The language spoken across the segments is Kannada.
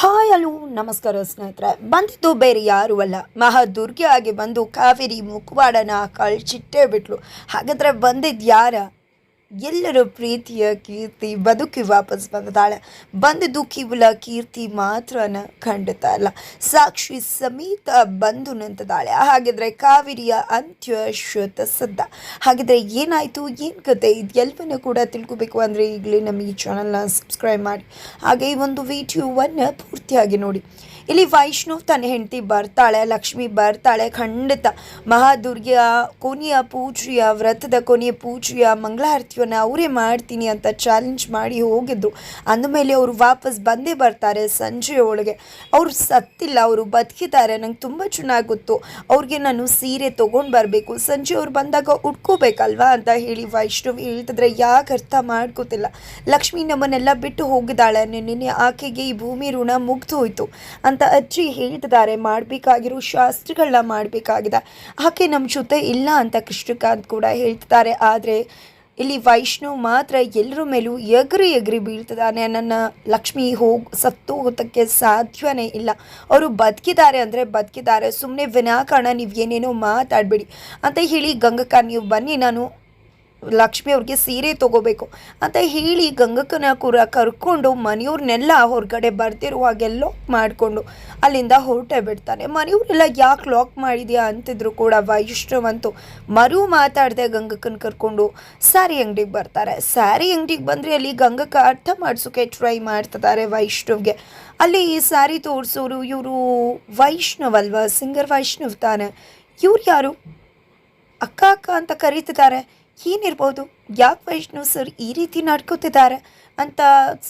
ಹಾಯ್, ಹಲೋ, ನಮಸ್ಕಾರ ಸ್ನೇಹಿತರೆ. ಬಂದಿದ್ದು ಬೇರೆ ಯಾರೂ ಅಲ್ಲ. ಮಹಾದುರ್ಗೆ ಆಗಿ ಬಂದು ಕಾವೇರಿ ಮುಖವಾಡನ ಕಳ್ಚಿಟ್ಟೇ ಬಿಟ್ಲು. ಹಾಗಾದ್ರೆ ಬಂದಿದ್ದು ಯಾರ? ಎಲ್ಲರ ಪ್ರೀತಿಯ ಕೀರ್ತಿ ಬದುಕಿ ವಾಪಸ್ ಬಂದಿದ್ದಾಳೆ ದುಃಖಿ ಕೇವಲ ಕೀರ್ತಿ ಮಾತ್ರನ ಖಂಡಿತ ಅಲ್ಲ ಸಾಕ್ಷಿ ಸಮೇತ ಬಂದು ನಿಂತಿದ್ದಾಳೆ ಹಾಗಿದ್ರೆ ಕಾವೇರಿಯ ಅಂತ್ಯ ಶ್ರುತ ಸದ್ದ. ಹಾಗಿದ್ರೆ ಏನಾಯಿತು? ಏನು ಕತೆ? ಇದೆಲ್ಲವನ್ನೂ ಕೂಡ ತಿಳ್ಕೊಬೇಕು ಅಂದರೆ ಈಗಲೇ ನಮ್ಮ ಈ ಚಾನಲ್ನ ಸಬ್ಸ್ಕ್ರೈಬ್ ಮಾಡಿ. ಹಾಗೆ ಈ ಒಂದು ವಿಡಿಯೋವನ್ನು ಪೂರ್ತಿಯಾಗಿ ನೋಡಿ. ಇಲ್ಲಿ ವೈಷ್ಣವ್ ತನ್ನ ಹೆಂಡತಿ ಬರ್ತಾಳೆ, ಲಕ್ಷ್ಮಿ ಬರ್ತಾಳೆ, ಖಂಡಿತ. ಮಹಾದುರ್ಗಿಯ ಕೊನೆಯ ಪೂಜೆಯ ವ್ರತದ ಕೊನೆಯ ಪೂಜೆಯ ಮಂಗಳಾರತಿಯನ್ನು ಅವರೇ ಮಾಡ್ತೀನಿ ಅಂತ ಚಾಲೆಂಜ್ ಮಾಡಿ ಹೋಗಿದ್ದು. ಅಂದಮೇಲೆ ಅವರು ವಾಪಸ್ ಬಂದೇ ಬರ್ತಾರೆ ಸಂಜೆ ಒಳಗೆ. ಅವ್ರು ಸತ್ತಿಲ್ಲ, ಅವರು ಬದುಕಿದ್ದಾರೆ, ನಂಗೆ ತುಂಬ ಚೆನ್ನಾಗಿ ಗೊತ್ತು. ಅವ್ರಿಗೆ ನಾನು ಸೀರೆ ತೊಗೊಂಡು ಬರಬೇಕು. ಸಂಜೆ ಅವ್ರು ಬಂದಾಗ ಉಟ್ಕೋಬೇಕಲ್ವಾ ಅಂತ ಹೇಳಿ ವೈಷ್ಣವ್ ಹೇಳ್ತಿದ್ರೆ ಯಾಕೆ ಅರ್ಥ ಮಾಡ್ಕೋತಿಲ್ಲ. ಲಕ್ಷ್ಮಿ ನಮ್ಮನ್ನೆಲ್ಲ ಬಿಟ್ಟು ಹೋಗಿದ್ದಾಳೆ. ನಿನ್ನೆ ಆಕೆಗೆ ಈ ಭೂಮಿ ಋಣ ಮುಗ್ದು ಹೋಯಿತು. ಅಂತ ಅಜ್ಜಿ ಹೇಳ್ತಿದ್ದಾರೆ ಮಾಡಬೇಕಾಗಿರೋ ಶಾಸ್ತ್ರಗಳನ್ನ ಮಾಡಬೇಕಾಗಿದೆ. ಆಕೆ ನಮ್ಮ ಜೊತೆ ಇಲ್ಲ ಅಂತ ಕೃಷ್ಣಕಾಂತ್ ಕೂಡ ಹೇಳ್ತಿದ್ದಾರೆ. ಆದರೆ ಇಲ್ಲಿ ವೈಷ್ಣವ್ ಮಾತ್ರ ಎಲ್ಲರ ಮೇಲೂ ಎಗರಿ ಎಗರಿ ಬೀಳ್ತಿದ್ದಾನೆ. ನನ್ನ ಲಕ್ಷ್ಮಿ ಹೋಗಿ ಸತ್ತು ಹೋಗೋದಕ್ಕೆ ಸಾಧ್ಯವೇ ಇಲ್ಲ. ಅವರು ಬದುಕಿದ್ದಾರೆ ಅಂದರೆ ಬದುಕಿದ್ದಾರೆ. ಸುಮ್ಮನೆ ವಿನಾಕಾರಣ, ನೀವು ಏನೇನೋ ಮಾತಾಡಬೇಡಿ ಅಂತ ಹೇಳಿ ಗಂಗಕ್ಕ, ನೀವು ಬನ್ನಿ. ನಾನು ಲಕ್ಷ್ಮಿ ಅವ್ರಿಗೆ ಸೀರೆ ತಗೋಬೇಕು ಅಂತ ಹೇಳಿ ಗಂಗಕ್ಕನ ಕೂಡ ಕರ್ಕೊಂಡು ಮನೆಯವ್ರನ್ನೆಲ್ಲ ಹೊರಗಡೆ ಬರ್ತಿರುವಾಗೆಲ್ಲೋ ಮಾಡಿಕೊಂಡು ಅಲ್ಲಿಂದ ಹೊರಟೆ ಬಿಡ್ತಾನೆ. ಮನೆಯವರೆಲ್ಲ ಯಾಕೆ ಲಾಕ್ ಮಾಡಿದ್ಯಾ ಅಂತಿದ್ರು ಕೂಡ ವೈಷ್ಣವಂತು ಮರು ಮಾತಾಡಿದೆ ಗಂಗಕ್ಕನ ಕರ್ಕೊಂಡು ಸ್ಯಾರಿ ಅಂಗಡಿಗೆ ಬರ್ತಾರೆ. ಸ್ಯಾರಿ ಅಂಗಡಿಗೆ ಬಂದರೆ ಅಲ್ಲಿ ಗಂಗಕ್ಕ ಅರ್ಥ ಮಾಡಿಸೋಕೆ ಟ್ರೈ ಮಾಡ್ತಿದ್ದಾರೆ ವೈಷ್ಣವ್ಗೆ. ಅಲ್ಲಿ ಈ ಸ್ಯಾರಿ ತೋರಿಸೋರು ಇವರು ವೈಷ್ಣವ್ ಸಿಂಗರ್ ವೈಷ್ಣವ್ ತಾನೆ. ಇವ್ರು ಯಾರು? ಅಕ್ಕ ಅಕ್ಕ ಅಂತ ಕರೀತಿದ್ದಾರೆ. ಏನಿರ್ಬೋದು ಯಾಕೆ ವೈಷ್ಣು ಸರ್ ಈ ರೀತಿ ನಡ್ಕೋತಿದ್ದಾರೆ ಅಂತ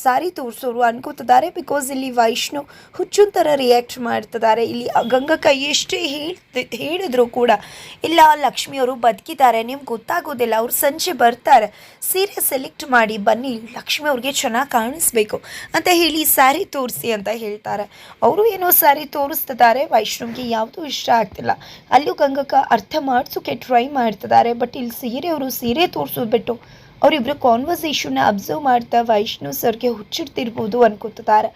ಸಾರಿ ತೋರಿಸೋರು ಅನ್ಕೋತಿದ್ದಾರೆ? ಬಿಕಾಸ್ ಇಲ್ಲಿ ವೈಷ್ಣು ಹುಚ್ಚುನ್ ಥರ ರಿಯಾಕ್ಟ್ ಮಾಡ್ತಿದ್ದಾರೆ. ಇಲ್ಲಿ ಗಂಗಕ್ಕ ಎಷ್ಟೇ ಹೇಳ್ತಿ, ಹೇಳಿದ್ರು ಕೂಡ ಇಲ್ಲ ಲಕ್ಷ್ಮಿಯವರು ಬದುಕಿದ್ದಾರೆ. ನಿಮ್ಗೆ ಗೊತ್ತಾಗೋದಿಲ್ಲ, ಅವ್ರು ಸಂಜೆ ಬರ್ತಾರೆ. ಸೀರೆ ಸೆಲೆಕ್ಟ್ ಮಾಡಿ ಬನ್ನಿ, ಲಕ್ಷ್ಮಿ ಅವ್ರಿಗೆ ಚೆನ್ನಾಗಿ ಕಾಣಿಸ್ಬೇಕು ಅಂತ ಹೇಳಿ ಸ್ಯಾರಿ ತೋರಿಸಿ ಅಂತ ಹೇಳ್ತಾರೆ. ಅವರು ಏನೋ ಸ್ಯಾರಿ ತೋರಿಸ್ತಿದ್ದಾರೆ, ವೈಷ್ಣವ್ಗೆ ಯಾವುದೂ ಇಷ್ಟ ಆಗ್ತಿಲ್ಲ. ಅಲ್ಲೂ ಗಂಗಕ್ಕ ಅರ್ಥ ಮಾಡಿಸೋಕೆ ಟ್ರೈ ಮಾಡ್ತಿದ್ದಾರೆ. ಬಟ್ ಇಲ್ಲಿ ಸೀರೆ ಅವರು ಸೀರೆ ತೋರಿಸೋದು ಬಿಟ್ಟು ಅವರಿಬ್ಬರು ಕಾನ್ವರ್ಸೇಷನ್ನ ಅಬ್ಸರ್ವ್ ಮಾಡ್ತಾ ವೈಷ್ಣವ್ ಸರ್ಗೆ ಹುಚ್ಚಿಡ್ತಿರ್ಬೋದು ಅನ್ಕೋತಿದ್ದಾರೆ.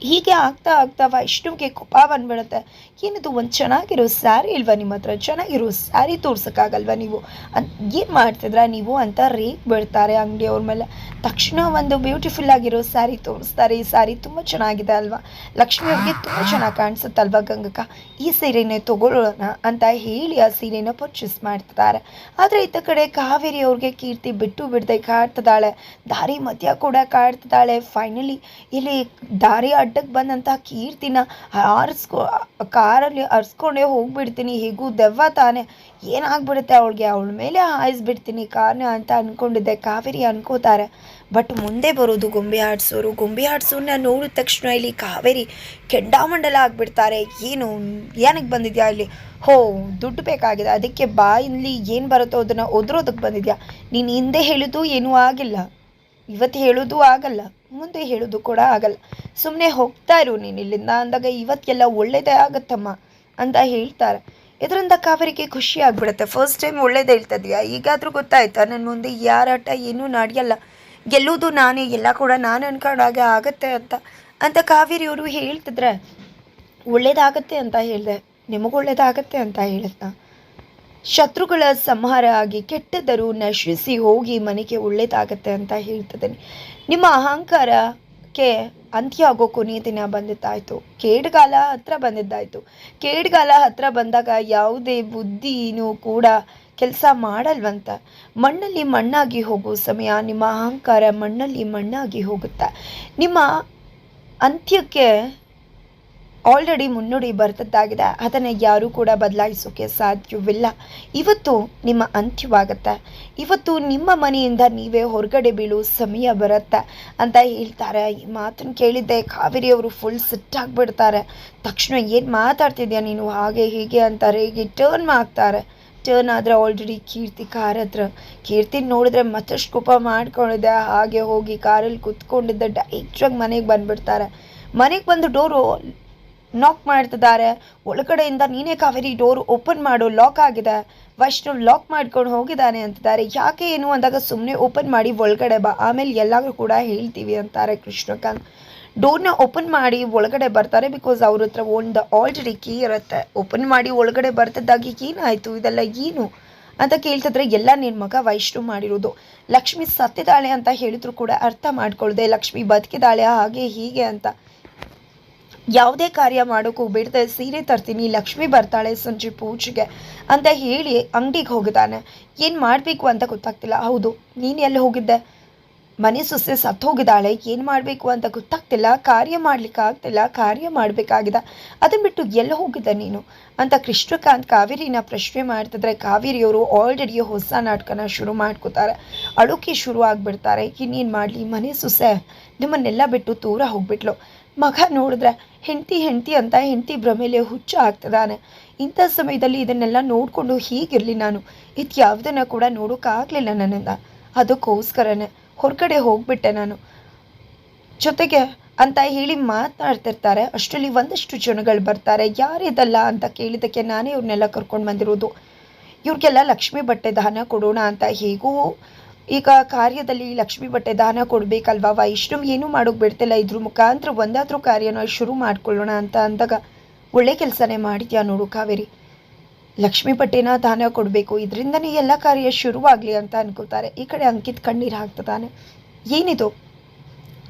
ಹೀಗೆ ಆಗ್ತಾ ಆಗ್ತಾ ವೈಷ್ಣುವಿಗೆ ಕೋಪ ಬಂದ್ಬಿಡುತ್ತೆ. ಏನಿದು, ಒಂದು ಚೆನ್ನಾಗಿರೋ ಸ್ಯಾರಿ ಇಲ್ವಾ ನಿಮ್ಮ ಹತ್ರ? ಚೆನ್ನಾಗಿರೋ ಸ್ಯಾರಿ ತೋರ್ಸೋಕ್ಕಾಗಲ್ವಾ ನೀವು? ಅಂತ ಏನು ಮಾಡ್ತಿದ್ರ ನೀವು ಅಂತ ರೇಕ್ ಬಿಡ್ತಾರೆ ಅಂಗಡಿಯವ್ರ ಮೇಲೆ. ತಕ್ಷಣ ಒಂದು ಬ್ಯೂಟಿಫುಲ್ ಆಗಿರೋ ಸ್ಯಾರಿ ತೋರಿಸ್ತಾರೆ. ಈ ಸ್ಯಾರಿ ತುಂಬ ಚೆನ್ನಾಗಿದೆ ಅಲ್ವಾ? ಲಕ್ಷ್ಮಿ ಅವ್ರಿಗೆ ತುಂಬ ಚೆನ್ನಾಗಿ ಕಾಣಿಸುತ್ತಲ್ವಾ ಗಂಗಕ್ಕ? ಈ ಸೀರೆನೇ ತೊಗೊಳ್ಳೋಣ ಅಂತ ಹೇಳಿ ಆ ಸೀರೆನ ಪರ್ಚೇಸ್ ಮಾಡ್ತಿದ್ದಾರೆ. ಆದರೆ ಇತ್ತ ಕಡೆ ಕಾವೇರಿ ಅವ್ರಿಗೆ ಕೀರ್ತಿ ಬಿಟ್ಟು ಬಿಡದೆ ಕಾಡ್ತಿದ್ದಾಳೆ. ದಾರಿ ಮಧ್ಯ ಕೂಡ ಕಾಡ್ತಿದ್ದಾಳೆ. ಫೈನಲಿ ಇಲ್ಲಿ ದಾರಿ ಅಡ್ಡಕ್ಕೆ ಬಂದಂತಹ ಕೀರ್ತಿನ ಆರಿಸ್ಕೊ, ಕಾರಲ್ಲಿ ಅರ್ಸ್ಕೊಂಡೇ ಹೋಗ್ಬಿಡ್ತೀನಿ. ಹೇಗೂ ದೆವ್ವ ತಾನೆ. ಏನಾಗ್ಬಿಡುತ್ತೆ ಅವಳಿಗೆ? ಅವಳ ಮೇಲೆ ಹಾಯಿಸ್ಬಿಡ್ತೀನಿ. ಕಾರ್ನ ಅಂತ ಅಂದ್ಕೊಂಡಿದ್ದೆ ಕಾವೇರಿ ಅನ್ಕೋತಾರೆ. ಬಟ್ ಮುಂದೆ ಬರೋದು ಗೊಂಬೆ ಆಡಿಸೋರು. ಗೊಂಬೆ ಆಡಿಸೋನ್ನ ನೋಡಿದ ತಕ್ಷಣ ಇಲ್ಲಿ ಕಾವೇರಿ ಕೆಂಡಾಮಂಡಲ ಆಗಿಬಿಡ್ತಾರೆ. ಏನು, ಏನಕ್ಕೆ ಬಂದಿದ್ಯಾ ಇಲ್ಲಿ? ಹೋ, ದುಡ್ಡು ಬೇಕಾಗಿದೆ. ಅದಕ್ಕೆ ಬಾ ಇಲ್ಲಿ ಏನು ಬರುತ್ತೋ ಅದನ್ನು ಒದ್ರೋದಕ್ಕೆ ಬಂದಿದ್ಯಾ? ನೀನು ಹಿಂದೆ ಹೇಳೋದು ಏನೂ ಆಗಿಲ್ಲ. ಇವತ್ತು ಹೇಳೋದು ಆಗಲ್ಲ. ಮುಂದೆ ಹೇಳೋದು ಕೂಡ ಆಗಲ್ಲ. ಸುಮ್ಮನೆ ಹೋಗ್ತಾ ಇರು ನೀನು ಇಲ್ಲಿಂದ ಅಂದಾಗ ಇವತ್ತೆಲ್ಲ ಒಳ್ಳೇದೇ ಆಗತ್ತಮ್ಮ ಅಂತ ಹೇಳ್ತಾರೆ. ಇದರಿಂದ ಕಾವೇರಿಗೆ ಖುಷಿ ಆಗ್ಬಿಡುತ್ತೆ. ಫಸ್ಟ್ ಟೈಮ್ ಒಳ್ಳೇದು ಹೇಳ್ತದ್ಯಾ ಈಗಾದರೂ ಗೊತ್ತಾಯ್ತಾ? ನನ್ನ ಮುಂದೆ ಯಾರಾಟ ಏನೂ ನಡೆಯಲ್ಲ. ಗೆಲ್ಲೋದು ನಾನೇ, ಎಲ್ಲ ಕೂಡ ನಾನು ಅನ್ಕೊಂಡಾಗೆ ಆಗತ್ತೆ ಅಂತ. ಅಂತ ಕಾವೇರಿಯವರು ಹೇಳ್ತಿದ್ರೆ, ಒಳ್ಳೇದಾಗತ್ತೆ ಅಂತ ಹೇಳಿದೆ. ನಿಮಗೊಳ್ಳೇದಾಗತ್ತೆ ಅಂತ ಹೇಳಿದ್ನ? ಶತ್ರುಗಳ ಸಂಹಾರ ಆಗಿ ಕೆಟ್ಟದರೂ ನಶಿಸಿ ಹೋಗಿ ಮನೆಗೆ ಒಳ್ಳೇದಾಗತ್ತೆ ಅಂತ ಹೇಳ್ತಿದ್ದೇನೆ. ನಿಮ್ಮ ಅಹಂಕಾರಕ್ಕೆ ಅಂತ್ಯ ಆಗೋ ಕೊನೆಯ ದಿನ ಬಂದಿದ್ದಾಯ್ತು. ಕೇಡ್ಗಾಲ ಹತ್ರ ಬಂದಿದ್ದಾಯ್ತು. ಕೇಡ್ಗಾಲ ಹತ್ರ ಬಂದಾಗ ಯಾವುದೇ ಬುದ್ಧಿನೂ ಕೂಡ ಕೆಲಸ ಮಾಡಲ್ವಂತ. ಮಣ್ಣಲ್ಲಿ ಮಣ್ಣಾಗಿ ಹೋಗೋ ಸಮಯ ನಿಮ್ಮ ಅಹಂಕಾರ ಮಣ್ಣಲ್ಲಿ ಮಣ್ಣಾಗಿ ಹೋಗುತ್ತೆ. ನಿಮ್ಮ ಅಂತ್ಯಕ್ಕೆ ಆಲ್ರೆಡಿ ಮುನ್ನುಡಿ ಬರ್ತದ್ದಾಗಿದೆ ಅದನ್ನು ಯಾರೂ ಕೂಡ ಬದಲಾಯಿಸೋಕ್ಕೆ ಸಾಧ್ಯವಿಲ್ಲ. ಇವತ್ತು ನಿಮ್ಮ ಅಂತ್ಯವಾಗತ್ತೆ. ಇವತ್ತು ನಿಮ್ಮ ಮನೆಯಿಂದ ನೀವೇ ಹೊರಗಡೆ ಬೀಳು ಸಮಯ ಬರುತ್ತೆ ಅಂತ ಹೇಳ್ತಾರೆ. ಈ ಮಾತನ್ನು ಕೇಳಿದ್ದೆ ಕಾವೇರಿ ಅವರು ಫುಲ್ ಸಿಟ್ಟಾಗ್ಬಿಡ್ತಾರೆ ತಕ್ಷಣ ಏನು ಮಾತಾಡ್ತಿದ್ಯಾ ನೀನು? ಹಾಗೆ ಹೀಗೆ ಅಂತಾರೆ. ಹೀಗೆ ಟರ್ನ್ ಮಾಡ್ತಾರೆ. ಟರ್ನ್ ಆದರೆ ಆಲ್ರೆಡಿ ಕೀರ್ತಿ ಕಾರ್ ಹತ್ರ. ಕೀರ್ತಿ ನೋಡಿದ್ರೆ ಮತ್ತಷ್ಟು ಕೋಪ ಮಾಡ್ಕೊಂಡಿದ್ದೆ ಹಾಗೆ ಹೋಗಿ ಕಾರಲ್ಲಿ ಕುತ್ಕೊಂಡಿದ್ದೆ ಡೈರೆಕ್ಟಾಗಿ ಮನೆಗೆ ಬಂದುಬಿಡ್ತಾರೆ. ಮನೆಗೆ ಬಂದು ಡೋರು ನಾಕ್ ಮಾಡ್ತಿದ್ದಾರೆ. ಒಳಗಡೆಯಿಂದ ನೀನೇ ಕಾವೇರಿ ಡೋರ್ ಓಪನ್ ಮಾಡು. ಲಾಕ್ ಆಗಿದೆ. ವೈಷ್ಣವ್ ಲಾಕ್ ಮಾಡ್ಕೊಂಡು ಹೋಗಿದ್ದಾನೆ ಅಂತಿದ್ದಾರೆ. ಯಾಕೆ ಏನು ಅಂದಾಗ ಸುಮ್ಮನೆ ಓಪನ್ ಮಾಡಿ ಒಳಗಡೆ ಬಾ. ಆಮೇಲೆ ಎಲ್ಲರೂ ಕೂಡ ಹೇಳ್ತೀವಿ ಅಂತಾರೆ ಕೃಷ್ಣಕಾಂತ್. ಡೋರ್ನ ಓಪನ್ ಮಾಡಿ ಒಳಗಡೆ ಬರ್ತಾರೆ ಬಿಕಾಸ್ ಅವ್ರ ಹತ್ರ ಒಂದು ಆಲ್ರೆಡಿ ಕೀ ಇರುತ್ತೆ. ಓಪನ್ ಮಾಡಿ ಒಳಗಡೆ ಬರ್ತಿದ್ದಾಗಿ ಏನಾಯಿತು? ಇದೆಲ್ಲ ಏನು? ಅಂತ ಕೇಳ್ತಿದ್ರೆ ಎಲ್ಲ ನಿನ್ನ ಮಗ ವೈಷ್ಣು ಮಾಡಿರೋದು. ಲಕ್ಷ್ಮಿ ಸತ್ತಿದ್ದಾಳೆ ಅಂತ ಹೇಳಿದ್ರು ಕೂಡ ಅರ್ಥ ಮಾಡ್ಕೊಳ್ದೆ. ಲಕ್ಷ್ಮಿ ಬದುಕಿದಾಳೆ ಹಾಗೆ ಹೀಗೆ ಅಂತ. ಯಾವುದೇ ಕಾರ್ಯ ಮಾಡೋಕ್ಕೂ ಬಿಡದೆ ಸೀರೆ ತರ್ತೀನಿ, ಲಕ್ಷ್ಮಿ ಬರ್ತಾಳೆ ಸಂಜೆ ಪೂಜೆಗೆ ಅಂತ ಹೇಳಿ ಅಂಗಡಿಗೆ ಹೋಗಿದ್ದಾನೆ. ಏನು ಮಾಡಬೇಕು ಅಂತ ಗೊತ್ತಾಗ್ತಿಲ್ಲ. ಹೌದು, ನೀನು ಎಲ್ಲಿ ಹೋಗಿದ್ದೆ? ಮನೆ ಸೊಸೆ ಸತ್ತು ಹೋಗಿದ್ದಾಳೆ. ಏನು ಮಾಡಬೇಕು ಅಂತ ಗೊತ್ತಾಗ್ತಿಲ್ಲ. ಕಾರ್ಯ ಮಾಡ್ಲಿಕ್ಕೆ ಆಗ್ತಿಲ್ಲ. ಕಾರ್ಯ ಮಾಡಬೇಕಾಗಿದೆ. ಅದನ್ನು ಬಿಟ್ಟು ಎಲ್ಲಿ ಹೋಗಿದ್ದೆ ನೀನು? ಅಂತ ಕೃಷ್ಣಕಾಂತ್ ಕಾವೇರಿನ ಪ್ರಶ್ನೆ ಮಾಡ್ತಿದ್ರೆ ಕಾವೇರಿಯವರು ಆಲ್ರೆಡಿ ಹೊಸ ನಾಟಕನ ಶುರು ಮಾಡ್ಕೋತಾರೆ. ಅಳುಕಿ ಶುರು ಆಗಿಬಿಡ್ತಾರೆ. ಇನ್ನೇನು ಮಾಡಲಿ? ಮನೆ ಸೊಸೆ ನಿಮ್ಮನ್ನೆಲ್ಲ ಬಿಟ್ಟು ದೂರ ಹೋಗ್ಬಿಟ್ಲು. ಮಗ ನೋಡಿದ್ರೆ ಹೆಂಡತಿ ಹೆಂಡತಿ ಅಂತ ಹೆಂಡತಿ ಭ್ರಮೆಲೆ ಹುಚ್ಚು ಆಗ್ತದಾನೆ ಇಂಥ ಸಮಯದಲ್ಲಿ ಇದನ್ನೆಲ್ಲ ನೋಡಿಕೊಂಡು ಹೀಗಿರಲಿ ನಾನು. ಇದು ಯಾವುದನ್ನು ಕೂಡ ನೋಡೋಕ್ಕಾಗಲಿಲ್ಲ ನನ್ನಿಂದ. ಅದಕ್ಕೋಸ್ಕರನೇ ಹೊರಗಡೆ ಹೋಗ್ಬಿಟ್ಟೆ ನಾನು. ಜೊತೆಗೆ ಅಂತ ಹೇಳಿ ಮಾತನಾಡ್ತಿರ್ತಾರೆ ಅಷ್ಟರಲ್ಲಿ ಒಂದಷ್ಟು ಜನಗಳು ಬರ್ತಾರೆ. ಯಾರಿದಲ್ಲ ಅಂತ ಕೇಳಿದ್ದಕ್ಕೆ ನಾನೇ ಇವ್ರನ್ನೆಲ್ಲ ಕರ್ಕೊಂಡು ಬಂದಿರೋದು. ಇವ್ರಿಗೆಲ್ಲ ಲಕ್ಷ್ಮಿ ಬಟ್ಟೆ ದಾನ ಕೊಡೋಣ ಅಂತ ಹೇಗೂ ಈಗ ಕಾರ್ಯದಲ್ಲಿ ಲಕ್ಷ್ಮಿ ಬಟ್ಟೆ ದಾನ ಕೊಡಬೇಕಲ್ವಾ? ವೈಷ್ಣವ್ ಏನೂ ಮಾಡೋಕೆ ಬಿಡ್ತಿಲ್ಲ. ಇದ್ರ ಮುಖಾಂತರ ಒಂದಾದ್ರೂ ಕಾರ್ಯನ ಶುರು ಮಾಡ್ಕೊಳ್ಳೋಣ ಅಂತ ಅಂದಾಗ ಒಳ್ಳೆ ಕೆಲಸನೇ ಮಾಡಿದ್ಯಾ ನೋಡು ಕಾವೇರಿ. ಲಕ್ಷ್ಮಿ ಬಟ್ಟೆನ ದಾನ ಕೊಡಬೇಕು. ಇದರಿಂದನೇ ಎಲ್ಲ ಕಾರ್ಯ ಶುರುವಾಗಲಿ ಅಂತ ಅನ್ಕೋತಾರೆ. ಈ ಕಡೆ ಅಂಕಿತ್ ಕಣ್ಣೀರು ಹಾಕ್ತದಾನೆ ಏನಿದು?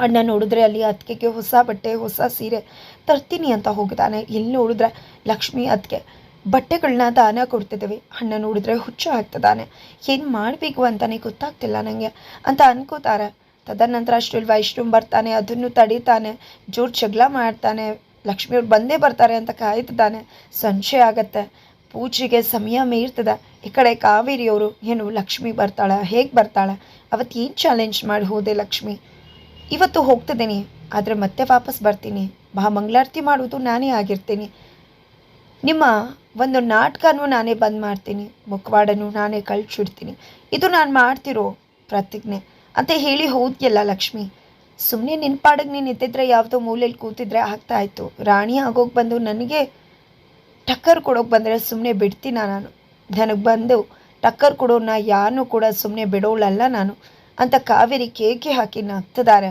ಅಣ್ಣ ನೋಡಿದ್ರೆ ಅಲ್ಲಿ ಅತ್ತಿಗೆಗೆ ಹೊಸ ಬಟ್ಟೆ, ಹೊಸ ಸೀರೆ ತರ್ತೀನಿ ಅಂತ ಹೋಗ್ತಾನೆ. ಇಲ್ಲಿ ನೋಡಿದ್ರೆ ಲಕ್ಷ್ಮಿ ಅತ್ತಿಗೆ ಬಟ್ಟೆಗಳನ್ನ ದಾನ ಕೊಡ್ತಿದ್ದೀವಿ. ಅಣ್ಣ ನೋಡಿದ್ರೆ ಹುಚ್ಚು ಆಗ್ತದಾನೆ ಏನು ಮಾಡಬೇಕು ಅಂತಲೇ ಗೊತ್ತಾಗ್ತಿಲ್ಲ ನನಗೆ ಅಂತ ಅನ್ಕೋತಾರೆ. ತದನಂತರ ಅಷ್ಟರಲ್ಲಿ ವೈಷ್ಣವ್ ಬರ್ತಾನೆ, ಅದನ್ನು ತಡೀತಾನೆ, ಜೋರು ಜಗಳ ಮಾಡ್ತಾನೆ ಲಕ್ಷ್ಮಿಯವ್ರು ಬಂದೇ ಬರ್ತಾರೆ ಅಂತ ಕಾಯ್ತಿದ್ದಾನೆ. ಸಂಶಯ ಆಗತ್ತೆ. ಪೂಜೆಗೆ ಸಮಯ ಮೀರ್ತದೆ. ಈ ಕಡೆ ಕಾವೇರಿಯವರು ಏನು ಲಕ್ಷ್ಮಿ ಬರ್ತಾಳೆ, ಹೇಗೆ ಬರ್ತಾಳೆ? ಅವತ್ತು ಏನು ಚಾಲೆಂಜ್ ಮಾಡಿ ಹೋದೆ ಲಕ್ಷ್ಮಿ? ಇವತ್ತು ಹೋಗ್ತಿದ್ದೀನಿ, ಆದರೆ ಮತ್ತೆ ವಾಪಸ್ ಬರ್ತೀನಿ. ಮಹಾ ಮಂಗಳಾರತಿ ಮಾಡೋದು ನಾನೇ ಆಗಿರ್ತೀನಿ. ನಿಮ್ಮ ಒಂದು ನಾಟಕನೂ ನಾನೇ ಬಂದ್ ಮಾಡ್ತೀನಿ, ಮುಖವಾಡನು ನಾನೇ ಕಳ್ಸಿಡ್ತೀನಿ. ಇದು ನಾನು ಮಾಡ್ತಿರೋ ಪ್ರತಿಜ್ಞೆ. ಅಂತ ಹೇಳಿ ಹೋದ್ಯಲ್ಲ ಲಕ್ಷ್ಮಿ. ಸುಮ್ಮನೆ ನಿನ್ನ ಪಾಡಿಗೆ ನೀನು ಎತ್ತಿದ್ರೆ ಯಾವುದೋ ಮೂಲೆಯಲ್ಲಿ ಕೂತಿದ್ರೆ ಆಗ್ತಾ ಇತ್ತು. ರಾಣಿ ಆಗೋಗಿ ಬಂದು ನನಗೆ ಟಕ್ಕರ್ ಕೊಡೋಕೆ ಬಂದರೆ ಸುಮ್ಮನೆ ಬಿಡ್ತೀನ ನಾನು? ನನಗೆ ಬಂದು ಟಕ್ಕರ್ ಕೊಡೋನ ಯಾರನ್ನೂ ಕೂಡ ಸುಮ್ಮನೆ ಬಿಡೋಳಲ್ಲ ನಾನು? ಅಂತ ಕಾವೇರಿ ಕೇಕೆ ಹಾಕಿ ನಗ್ತಿದ್ದಾರೆ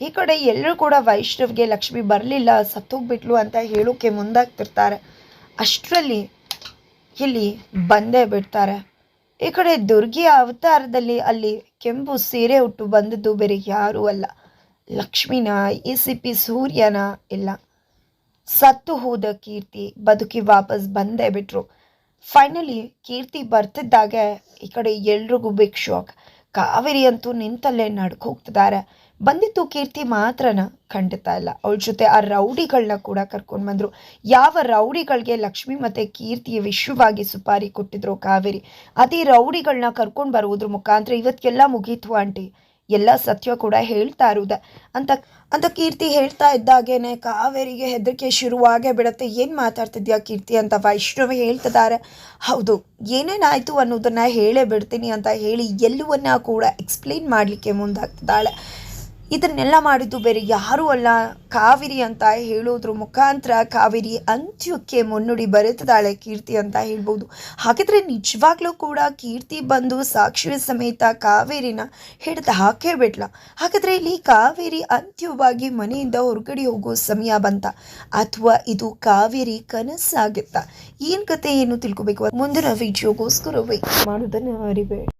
ಈ ಕಡೆ ಎಲ್ಲರೂ ಕೂಡ ವೈಷ್ಣವ್ಗೆ ಲಕ್ಷ್ಮಿ ಬರಲಿಲ್ಲ, ಸತ್ತೋಗ್ಬಿಟ್ಲು ಅಂತ ಹೇಳೋಕೆ ಮುಂದಾಗ್ತಿರ್ತಾರೆ. ಅಷ್ಟರಲ್ಲಿ ಇಲ್ಲಿ ಬಂದೇ ಬಿಡ್ತಾರೆ. ಈ ಕಡೆ ದುರ್ಗಿ ಅವತಾರದಲ್ಲಿ ಅಲ್ಲಿ ಕೆಂಪು ಸೀರೆ ಉಟ್ಟು ಬಂದದ್ದು ಬೇರೆ ಯಾರೂ ಅಲ್ಲ. ಲಕ್ಷ್ಮಿನ ಇ ಸಿ ಪಿ ಸೂರ್ಯನ ಇಲ್ಲ. ಸತ್ತು ಹೋದ ಕೀರ್ತಿ ಬದುಕಿ ವಾಪಸ್ ಬಂದೇ ಬಿಟ್ರು. ಫೈನಲಿ ಕೀರ್ತಿ ಬರ್ತಿದ್ದಾಗೆ ಈ ಕಡೆ ಎಲ್ರಿಗೂ ಬಿಗ್ ಶಾಕ್. ಕಾವೇರಿ ಅಂತೂ ನಿಂತಲ್ಲೇ ನಡ್ಕ ಹೋಗ್ತಿದ್ದಾರೆ ಬಂದಿತ್ತು ಕೀರ್ತಿ ಮಾತ್ರನ ಖಂಡಿತ ಇಲ್ಲ. ಅವಳ ಜೊತೆ ಆ ರೌಡಿಗಳನ್ನ ಕೂಡ ಕರ್ಕೊಂಡು ಬಂದರು. ಯಾವ ರೌಡಿಗಳಿಗೆ ಲಕ್ಷ್ಮಿ ಮತ್ತೆ ಕೀರ್ತಿಯ ವಿಶ್ವವಾಗಿ ಸುಪಾರಿ ಕೊಟ್ಟಿದ್ರು ಕಾವೇರಿ, ಅದೇ ರೌಡಿಗಳನ್ನ ಕರ್ಕೊಂಡು ಬರುವುದ್ರ ಮುಖಾಂತರ ಇವತ್ತೆಲ್ಲ ಮುಗೀತು ಆಂಟಿ. ಎಲ್ಲ ಸತ್ಯ ಕೂಡ ಹೇಳ್ತಾ ಇರುವುದ ಅಂತ ಅಂತ ಕೀರ್ತಿ ಹೇಳ್ತಾ ಇದ್ದಾಗೇನೆ ಕಾವೇರಿಗೆ ಹೆದರಿಕೆ ಶುರುವಾಗೇ ಬಿಡುತ್ತೆ. ಏನು ಮಾತಾಡ್ತಿದ್ಯಾ ಕೀರ್ತಿ ಅಂತ ವೈಷ್ಣವಿ ಹೇಳ್ತಿದ್ದಾರೆ. ಹೌದು, ಏನೇನಾಯಿತು ಅನ್ನೋದನ್ನು ಹೇಳೇ ಬಿಡ್ತೀನಿ ಅಂತ ಹೇಳಿ ಎಲ್ಲವನ್ನ ಕೂಡ ಎಕ್ಸ್ಪ್ಲೇನ್ ಮಾಡಲಿಕ್ಕೆ ಮುಂದಾಗ್ತಿದ್ದಾಳೆ. ಇದನ್ನೆಲ್ಲ ಮಾಡಿದ್ದು ಬೇರೆ ಯಾರೂ ಅಲ್ಲ. ಕಾವೇರಿ ಅಂತ ಹೇಳೋದ್ರ ಮುಖಾಂತರ ಕಾವೇರಿ ಅಂತ್ಯಕ್ಕೆ ಮುನ್ನುಡಿ ಬರೆತದಾಳೆ ಕೀರ್ತಿ ಅಂತ ಹೇಳ್ಬೋದು. ಹಾಗಿದ್ರೆ ನಿಜವಾಗ್ಲೂ ಕೂಡ ಕೀರ್ತಿ ಬಂದು ಸಾಕ್ಷಿ ಸಮೇತ ಕಾವೇರಿನ ಹಿಡಿದು ಹಾಕೇ ಬಿಟ್ಲ. ಹಾಗಾದ್ರೆ ಇಲ್ಲಿ ಕಾವೇರಿ ಅಂತ್ಯವಾಗಿ ಮನೆಯಿಂದ ಹೊರಗಡೆ ಹೋಗೋ ಸಮಯ ಬಂತ. ಅಥವಾ ಇದು ಕಾವೇರಿ ಕನಸಾಗಿತ್ತ. ಏನು ಕತೆ ಏನು ತಿಳ್ಕೊಬೇಕು? ಮುಂದಿನ ವಿಡಿಯೋಗೋಸ್ಕರ ವೈ ಮಾಡೋದನ್ನು ಅರಿಬೇಡಿ.